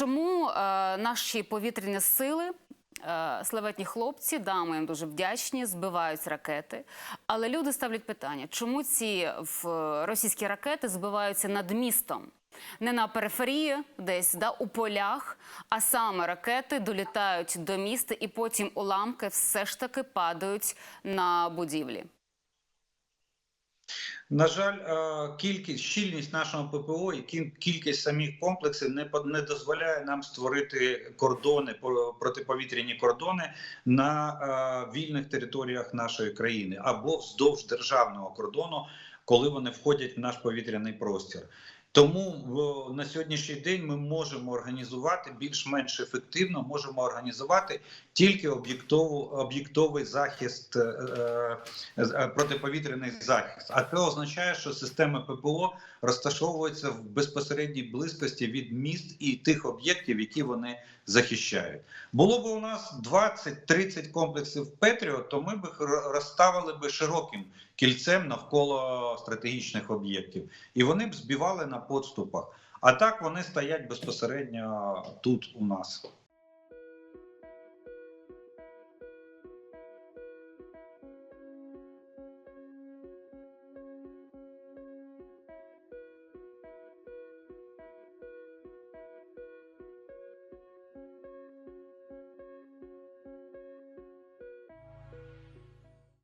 Чому е, наші повітряні сили, е, славетні хлопці, да, ми їм дуже вдячні, збивають ракети. Але люди ставлять питання, чому ці в, російські ракети збиваються над містом? Не на периферії, десь да, у полях, а саме ракети долітають до міста і потім уламки все ж таки падають на будівлі. На жаль, е, кількість щільність нашого ППО і кіль- кількість самих комплексів не не дозволяє нам створити кордони по- протиповітряні кордони на е, вільних територіях нашої країни або вздовж державного кордону, коли вони входять в наш повітряний простір. Тому на сьогоднішній день ми можемо організувати більш-менш ефективно, можемо організувати тільки об'єктовий захист е, е, е, протиповітряний захист. А це означає, що системи ППО розташовуються в безпосередній близькості від міст і тих об'єктів, які вони захищають. Було б у нас 20-30 комплексів Петріот, то ми б розставили би широким кільцем навколо стратегічних об'єктів, і вони б збивали на подступах. А так вони стоять безпосередньо тут у нас.